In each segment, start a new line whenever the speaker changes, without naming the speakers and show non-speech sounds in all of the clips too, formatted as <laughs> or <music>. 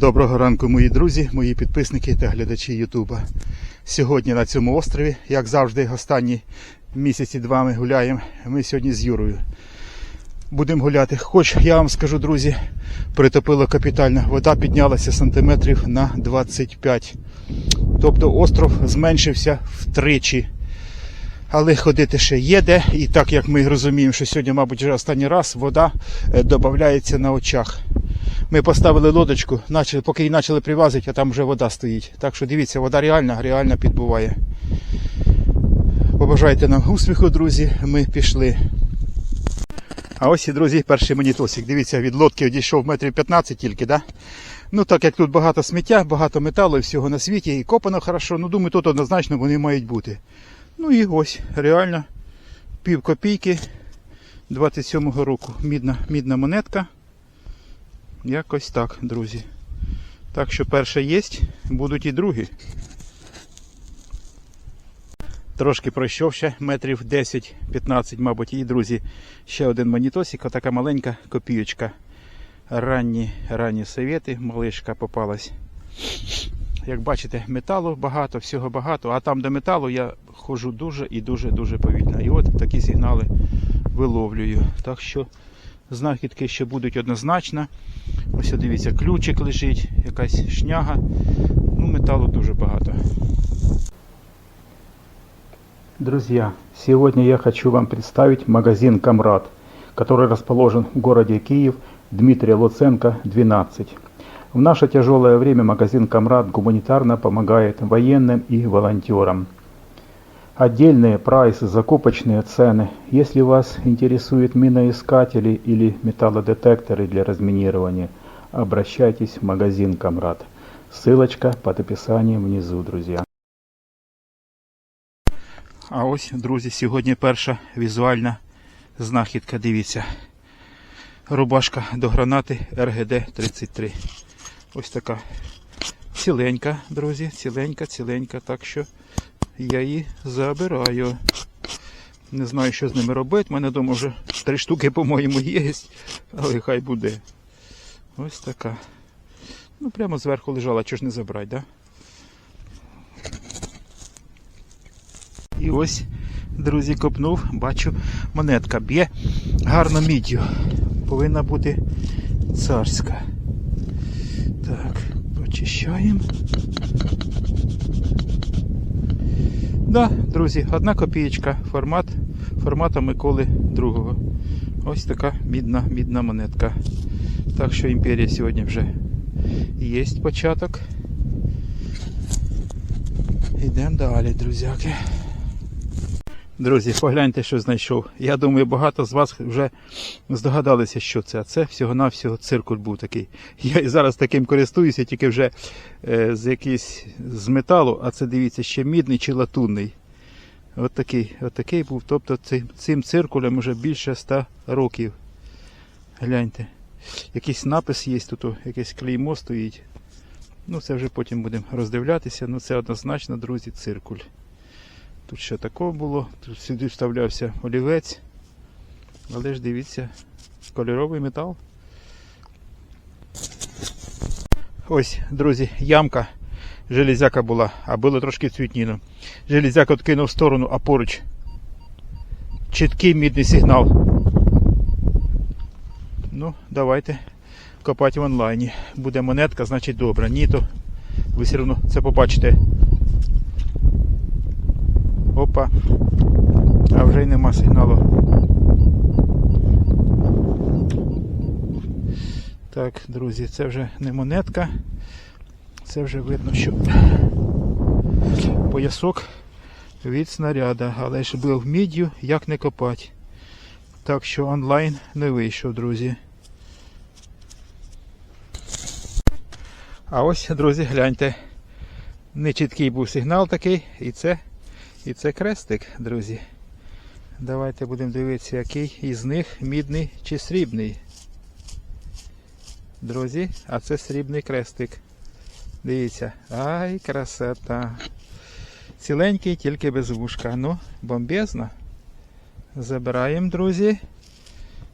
Доброго ранку, мої друзі, мої підписники та глядачі Ютуба. Сьогодні на цьому острові, як завжди, останні місяці два ми гуляємо. Ми сьогодні з Юрою будемо гуляти. Хоч я вам скажу, друзі, притопило капітально. Вода піднялася сантиметрів на 25. Тобто остров зменшився втричі. Але ходити ще є де, і так як ми розуміємо, що сьогодні, мабуть, вже останній раз вода е, додається на очах. Ми поставили лодочку, начали, поки її почали привазити, а там вже вода стоїть. Так що дивіться, вода реально, реально підбуває. Побажайте нам успіху, друзі. Ми пішли. А ось і, друзі, перший монітосик. Дивіться, від лодки одійшов метрів 15 тільки, да? Ну, так як тут багато сміття, багато металу і всього на світі, і копано хорошо, ну думаю, тут однозначно вони мають бути. Ну і ось, реально, пів копійки 27-го року. Мідна, мідна монетка. Якось так, друзі. Так що перше є, будуть і другі. Трошки пройшов ще метрів 10-15, мабуть, і, друзі, ще один монітосик, отака маленька копійочка. Ранні, ранні совєти, малишка попалась. Як бачите, металу багато, всього багато, а там, де металу, я ходжу дуже і дуже-дуже повільно. І от такі сигнали виловлюю. Так що знахідки ще будуть однозначно. Ось дивіться, ключик лежить, якась шняга. Ну, металу дуже багато. Друзья, сегодня я хочу вам представить магазин «Камрад», который расположен в городе Киев, Дмитрия Луценко, 12. В наше тяжелое время магазин «Камрад» гуманитарно помогает военным и волонтерам Отдельные прайсы, закупочные цены. Если вас интересуют миноискатели или металлодетекторы для разминирования, обращайтесь в магазин «Камрад». Ссылочка под описанием внизу, друзья. А ось, друзі, сьогодні перша візуальна знахідка. Дивіться. Рубашка до гранати РГД-33. Ось така ціленька, друзі, ціленька, ціленька. Так що я її забираю. Не знаю, що з ними робити. У мене вдома вже три штуки, по-моєму, є. Але хай буде. Ось така. Ну, прямо зверху лежала, чого ж не забрати, да? І ось, друзі, копнув, бачу, монетка б'є гарно міддю. Повинна бути царська. Так, почищаємо. Да, друзі, одна копієчка, формат формата Миколи II. Ось така мідна, мідна монетка. Так що імперія сьогодні вже є початок. Йдемо далі, друзяки. Друзі, погляньте, що знайшов. Я думаю, багато з вас вже здогадалися, що це. А це всього-навсього циркуль був такий. Я і зараз таким користуюся, тільки вже е, з якийсь з металу, а це дивіться, ще мідний чи латунний. От такий, от такий був. Тобто цим, цим циркулем вже більше 100 років. Гляньте. Якийсь напис є тут, якесь клеймо стоїть. Ну, це вже потім будемо роздивлятися. Ну це однозначно, друзі, циркуль. Тут ще такого було, тут сюди вставлявся олівець. Але ж дивіться, кольоровий метал. Ось, друзі, ямка. Железяка була, а було трошки цвітніно. Железяка откинув в сторону, а поруч чіткий мідний сигнал. Ну, давайте копати в онлайні. Буде монетка, значить добре. Ні, то ви все одно це побачите. Опа. А вже й нема сигналу. Так, друзі, це вже не монетка. Це вже видно, що поясок від снаряда, але ж був міддю, як не копати. Так що онлайн не вийшов, друзі. А ось, друзі, гляньте. Нечіткий був сигнал такий, і це і це крестик, друзі. Давайте будемо дивитися, який із них мідний чи срібний. Друзі, а це срібний крестик. Дивіться. Ай, красота. Ціленький, тільки без вушка. Ну, бомбезно. Забираємо, друзі.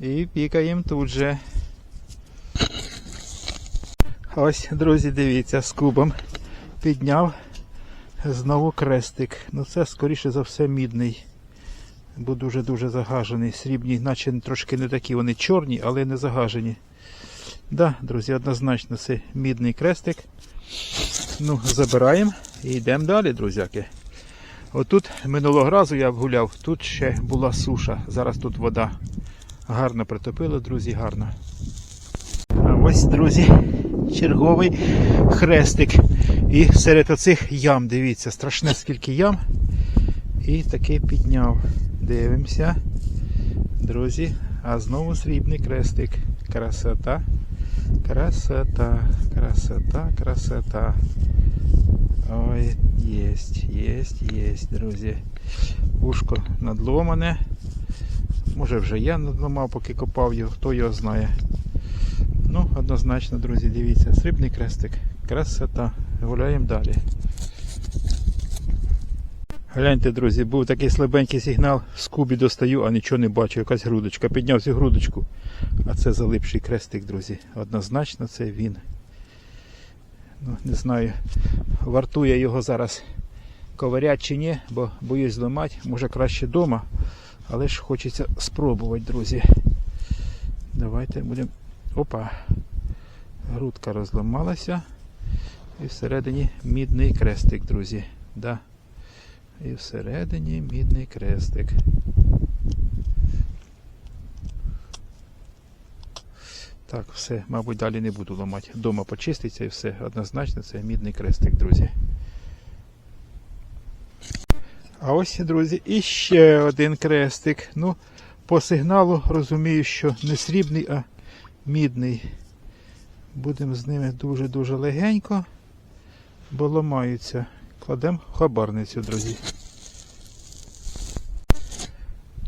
І пікаємо тут же. Ось, друзі, дивіться, з кубом підняв знову крестик. Ну це скоріше за все мідний. Бо дуже-дуже загажений. Срібні, наче трошки не такі, вони чорні, але не загажені. Да, друзі, однозначно це мідний крестик. Ну, забираємо і йдемо далі, друзяки. Отут минулого разу я гуляв, тут ще була суша. Зараз тут вода. Гарно притопило, друзі, гарно. А ось, друзі, черговий хрестик. І серед оцих ям, дивіться, страшне скільки ям. І таки підняв. Дивимося. Друзі, а знову срібний крестик. Красота. Красота, красота, красота. Ой, єсть, єсть, єсть, друзі. Ушко надломане. Може вже я надломав, поки копав його, хто його знає. Ну, однозначно, друзі, дивіться, срібний крестик. Красота. Гуляємо далі. Гляньте, друзі, був такий слабенький сигнал, з кубі достаю, а нічого не бачу, якась грудочка. Підняв цю грудочку. А це залипший крестик, друзі. Однозначно це він. Ну, не знаю, вартує його зараз ковирять чи ні, бо боюсь зламати. Може краще вдома, але ж хочеться спробувати, друзі. Давайте будемо. Опа! Грудка розламалася. І всередині мідний крестик, друзі. Да. І всередині мідний крестик. Так, все, мабуть, далі не буду ламати. Дома почиститься і все. Однозначно це мідний крестик, друзі. А ось, друзі, іще один крестик. Ну, по сигналу розумію, що не срібний, а мідний. Будемо з ними дуже-дуже легенько, бо ламаються. Кладемо хабарницю, друзі.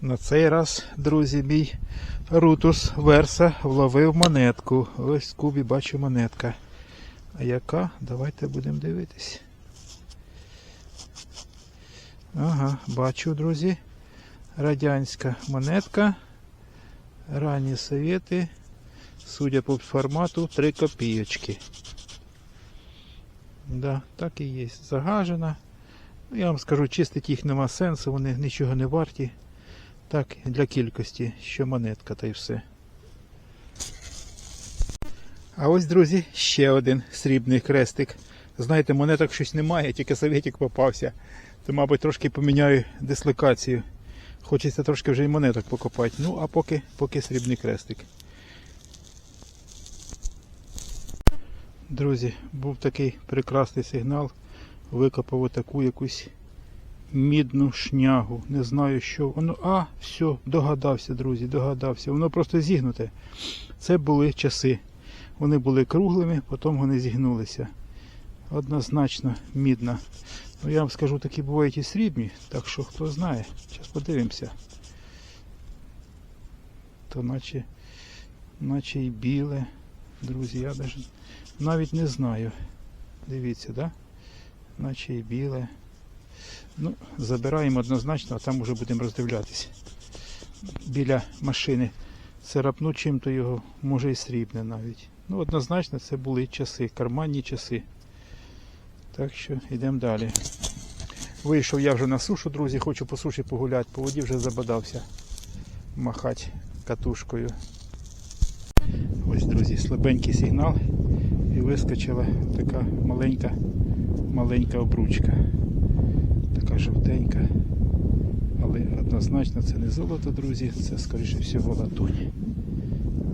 На цей раз, друзі, мій Рутус Верса вловив монетку. Ось в кубі бачу монетка. А яка? Давайте будемо дивитись. Ага, бачу, друзі. Радянська монетка. Ранні совєти. Судя по формату, 3 копійочки. Да, так і є. Загажена. Ну, я вам скажу, чистити їх нема сенсу, вони нічого не варті. Так, для кількості, що монетка та й все. А ось, друзі, ще один срібний крестик. Знаєте, монеток щось немає, тільки совєтик попався. То, мабуть, трошки поміняю дислокацію. Хочеться трошки вже і монеток покопати. Ну, а поки, поки срібний крестик. Друзі, був такий прекрасний сигнал. Викопав отаку якусь мідну шнягу. Не знаю, що воно. А, все, догадався, друзі, догадався. Воно просто зігнуте. Це були часи. Вони були круглими, потім вони зігнулися. Однозначно мідна. Ну я вам скажу, такі бувають і срібні, так що хто знає. Зараз подивимося. То наче, наче і біле. Друзі, я навіть, навіть не знаю. Дивіться, да? Наче і біле. Ну, забираємо однозначно, а там вже будемо роздивлятися. Біля машини царапну чим-то його, може і срібне навіть. Ну, однозначно, це були часи, карманні часи. Так що йдемо далі. Вийшов я вже на сушу, друзі, хочу по суші погуляти, по воді вже забадався махати катушкою. Ось, друзі, слабенький сигнал і вискочила така маленька, маленька обручка. Така жовтенька. Але однозначно це не золото, друзі, це скоріше всього латунь.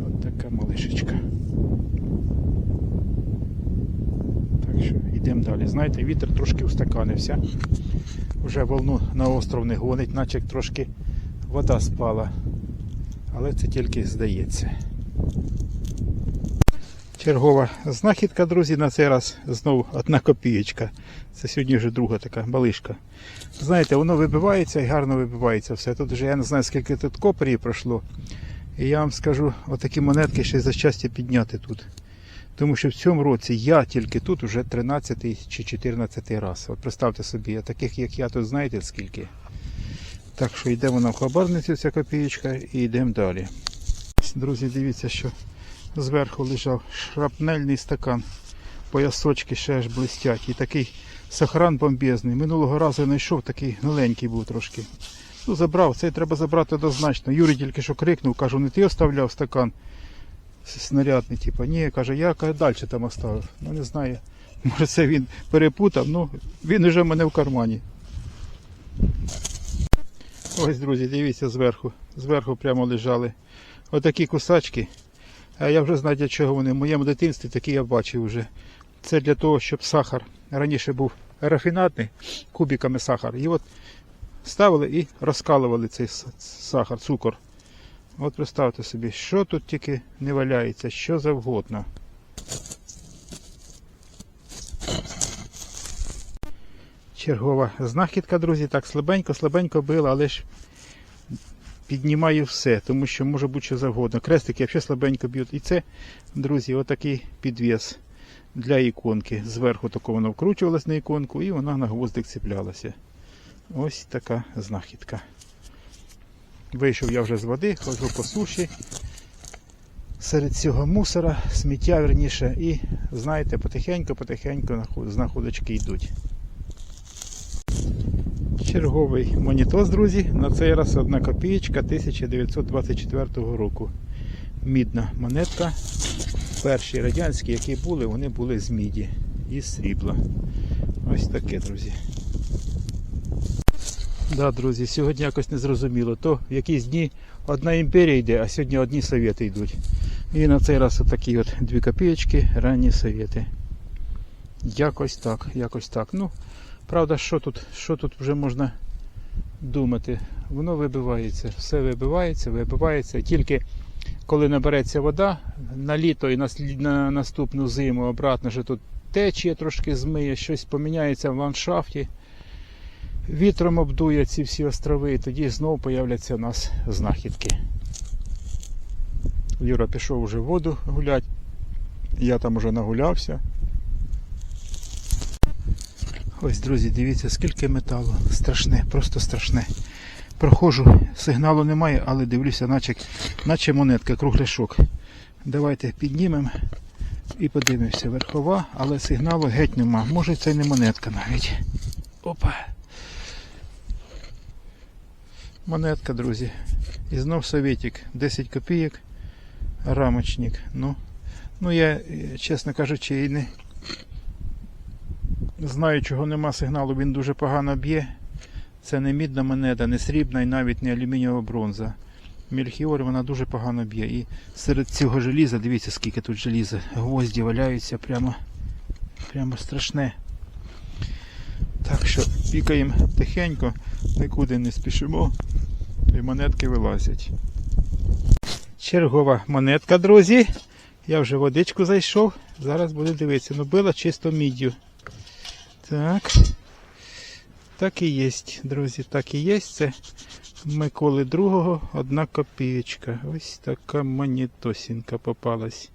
От така малишечка. Так що йдемо далі. Знаєте, вітер трошки устаканився. Вже волну на остров не гонить, наче трошки вода спала. Але це тільки здається. Чергова знахідка, друзі, на цей раз знову одна копієчка. Це сьогодні вже друга така балишка. Знаєте, воно вибивається і гарно вибивається все. Тут вже я не знаю, скільки тут копрії пройшло. І я вам скажу, отакі монетки ще за щастя підняти тут. Тому що в цьому році я тільки тут вже 13 чи 14 раз. От представте собі, таких як я тут знаєте скільки. Так що йдемо на хабарницю ця копієчка і йдемо далі. Друзі, дивіться, що зверху лежав шрапнельний стакан. поясочки ще аж блистять. І такий сохран бомбезний. Минулого разу знайшов, такий гниленький був трошки. Ну, забрав, цей треба забрати однозначно. Юрій тільки що крикнув, кажу, не ти оставляв стакан снарядний, типу. Ні, каже, я далі там оставив. Ну не знаю. Може це він перепутав, ну він уже в мене в кармані. Ось, друзі, дивіться зверху. Зверху прямо лежали. Отакі кусачки. Я вже знаю для чого вони. В моєму дитинстві такі я бачив вже. Це для того, щоб сахар. Раніше був рафінатний, кубиками сахар. І от ставили і розкалували цей сахар, цукор. От представте собі, що тут тільки не валяється, що завгодно. Чергова знахідка, друзі, так слабенько, слабенько била, але ж піднімаю все, тому що може бути що завгодно. Крестики взагалі слабенько б'ють. І це, друзі, отакий підвіс для іконки. Зверху тако воно вкручувалось на іконку і вона на гвоздик цеплялася. Ось така знахідка. Вийшов я вже з води, ходжу по суші. Серед цього мусора, сміття верніше, і знаєте, потихеньку-потихеньку знаходочки йдуть. Черговий монітос, друзі. На цей раз одна копієчка 1924 року. Мідна монетка. Перші радянські, які були, вони були з міді і срібла. Ось таке, друзі. Да, друзі, сьогодні якось не зрозуміло. То в якісь дні одна імперія йде, а сьогодні одні совєти йдуть. І на цей раз отакі от дві копієчки, ранні совєти. Якось так, якось так. Ну, правда, що тут, що тут вже можна думати? Воно вибивається, все вибивається, вибивається. Tільки коли набереться вода на літо і на, на наступну зиму обратно, що тут течія трошки змиє, щось поміняється в ландшафті. Вітром обдує ці всі острови, і тоді знову появляться у нас знахідки. Юра пішов уже в воду гулять. Я там уже нагулявся. Ось, друзі, дивіться, скільки металу. Страшне, просто страшне. Проходжу, сигналу немає, але дивлюся, наче, наче монетка, кругляшок. Давайте піднімемо і подивимося. Верхова, але сигналу геть нема. Може це не монетка навіть. Опа. Монетка, друзі. І знов советик. 10 копійок. Рамочник. Ну, ну я, е, чесно кажучи, і не знаю, чого нема сигналу, він дуже погано б'є. Це не мідна монета, не срібна і навіть не алюмінієва бронза. Мельхіор вона дуже погано б'є. І серед цього желіза, дивіться, скільки тут желіза. Гвозді валяються прямо, прямо страшне. Так що пікаємо тихенько, нікуди не спішимо. І монетки вилазять. Чергова монетка, друзі. Я вже водичку зайшов. Зараз буду дивитися. Ну, била чисто міддю. Так. Так і є, друзі, так і є. Це Миколи II, одна копієчка. Ось така монетосінка попалась.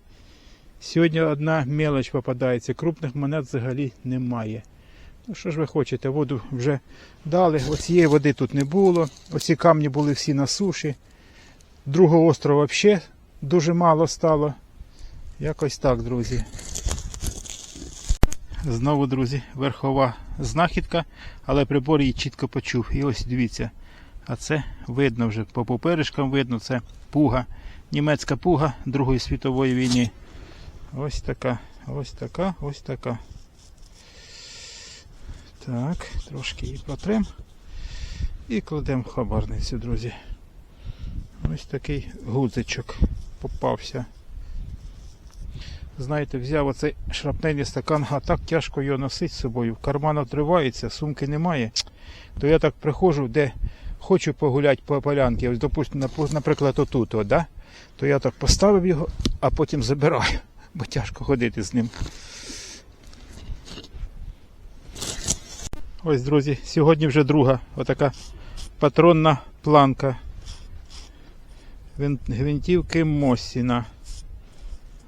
Сьогодні одна мелоч попадається, крупних монет взагалі немає. Ну що ж ви хочете, воду вже дали. Оцієї води тут не було. Оці камні були всі на суші. Другого острова взагалі дуже мало стало. Якось так, друзі. Знову, друзі, верхова знахідка, але прибор її чітко почув. І ось дивіться. А це видно вже по поперечкам видно, це пуга. Німецька пуга Другої світової війни. Ось така, ось така, ось така. Так, трошки її протрем. І кладемо в хабарницю, друзі. Ось такий гудзичок попався. Знаєте, взяв оцей шрапнельний стакан, а так тяжко його носити з собою. Карман отривається, сумки немає. То я так приходжу, де хочу погуляти по полянці, ось, допустим, напу- наприклад, отут, о, да? то я так поставив його, а потім забираю, <laughs> бо тяжко ходити з ним. Ось, друзі, сьогодні вже друга отака патронна планка гвинтівки Мосіна.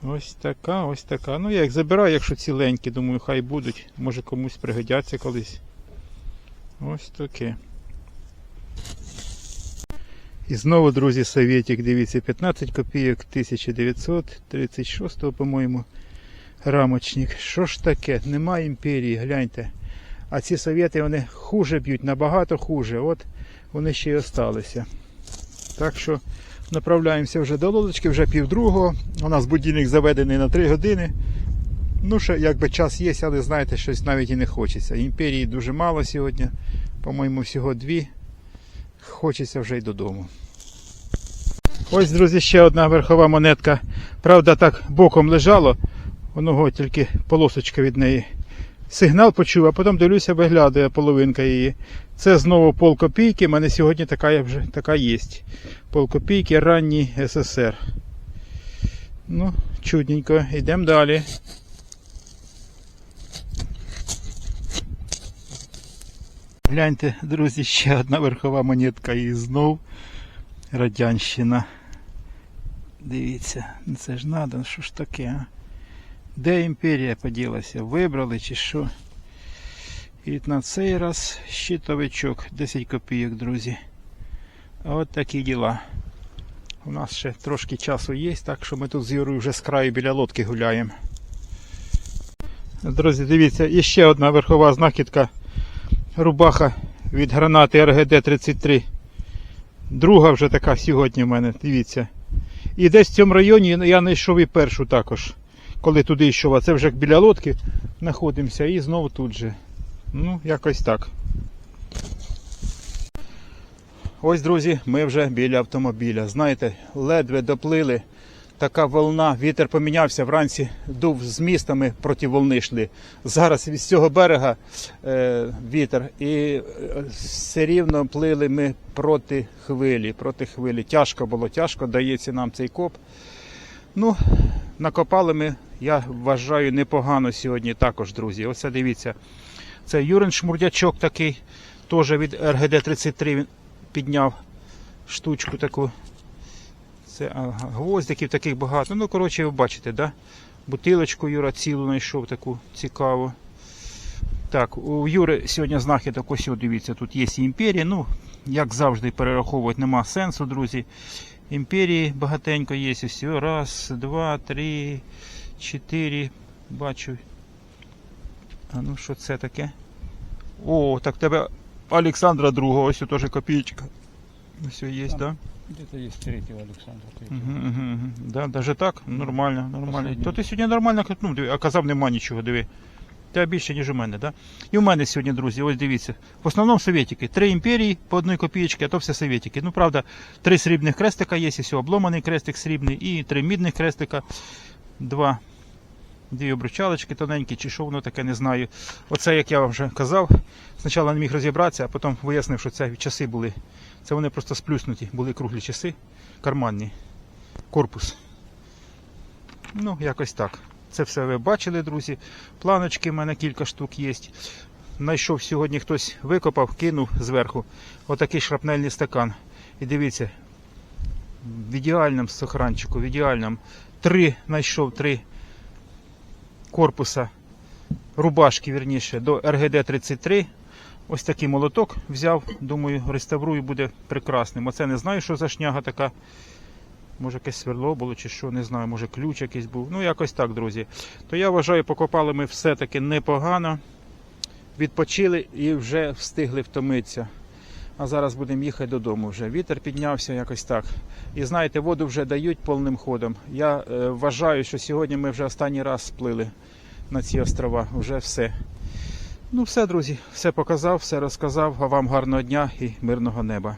Ось така, ось така. Ну, я їх забираю, якщо ціленькі, думаю, хай будуть. Може комусь пригодяться колись. Ось таке. І знову, друзі, совєтик, дивіться, 15 копійок 1936, по-моєму. рамочник. Що ж таке? Нема імперії, гляньте. А ці совєти вони хуже б'ють, набагато хуже. От вони ще й осталися. Так що направляємося вже до лодочки, вже півдругого. У нас будильник заведений на 3 години. Ну, ще якби час є, але знаєте, щось навіть і не хочеться. Імперії дуже мало сьогодні. По-моєму, всього дві. Хочеться вже й додому. Ось, друзі, ще одна верхова монетка. Правда, так боком лежало. Воно тільки полосочка від неї. Сигнал почув, а потім дивлюся, виглядає половинка її. Це знову пол копійки. У мене сьогодні така вже така є. Пол копійки ранній СССР. Ну, чудненько. Йдемо далі. Гляньте, друзі, ще одна верхова монетка і знов Радянщина. Дивіться, це ж надо, що ж таке, а? Де імперія поділася? Вибрали чи що? І на цей раз щитовичок 10 копійок, друзі. От такі діла. У нас ще трошки часу є, так що ми тут з Юрою вже з краю біля лодки гуляємо. Друзі, дивіться, і ще одна верхова знахідка. Рубаха від гранати РГД-33. Друга вже така сьогодні в мене, дивіться. І десь в цьому районі я знайшов і першу також. Коли туди йшов, а це вже біля лодки знаходимося і знову тут же. Ну, якось так. Ось, друзі, ми вже біля автомобіля. Знаєте, ледве доплили. Така волна, вітер помінявся, вранці дув з містами проти волни йшли. Зараз від цього берега е, вітер, і е, все рівно плили ми проти хвилі. Проти хвилі. Тяжко було, тяжко дається нам цей коп. Ну, накопали ми, я вважаю, непогано сьогодні також, друзі. Оце дивіться. Це Юрин Шмурдячок такий, теж від РГД-33 він підняв штучку таку. Це а, гвоздиків таких багато. Ну, коротше, ви бачите, да? Бутилочку Юра цілу знайшов таку цікаву. Так, у Юри сьогодні знахідок, ось дивіться, тут є імперія. Ну, як завжди, перераховувати нема сенсу, друзі. Імперії багатенько є. Ось раз, два, три, чотири. Бачу. А ну що це таке? О, так тебе Олександра другого, ось теж копійка. Ось є, так? Да?
Где-то есть третьего Александра. третьего.
Угу, угу, угу. Да, даже так? Нормально, нормально.
Последній.
То ти сьогодні нормально катнув, диви, а казав нема нічого, диви. Тебе більше, ніж у мене, да? І у мене сьогодні, друзі, ось дивіться. В основному совєтики. Три імперії по одній копієчці, а то все совєтики. Ну, правда, три срібних крестика є, ось обломаний крестик срібний, і три мідних крестика, два. Дві обручалочки тоненькі, чи що воно таке, не знаю. Оце, як я вам вже казав, спочатку не міг розібратися, а потім вияснив, що це часи були. Це вони просто сплюснуті, були круглі часи, карманні. Корпус. Ну, якось так. Це все ви бачили, друзі. Планочки в мене кілька штук є. Знайшов сьогодні хтось викопав, кинув зверху. Отакий шрапнельний стакан. І дивіться, в ідеальному сохранчику, в ідеальному. Три знайшов три корпуса рубашки, вірніше, до РГД-33. Ось такий молоток взяв, думаю, реставрую, буде прекрасним. Оце не знаю, що за шняга така. Може якесь сверло було чи що, не знаю, може ключ якийсь був. Ну, якось так, друзі. То я вважаю, покопали ми все-таки непогано. Відпочили і вже встигли втомитися. А зараз будемо їхати додому вже. Вітер піднявся якось так. І знаєте, воду вже дають повним ходом. Я е, вважаю, що сьогодні ми вже останній раз сплили на ці острова. Вже все. Ну все, друзі, все показав, все розказав. А вам гарного дня і мирного неба.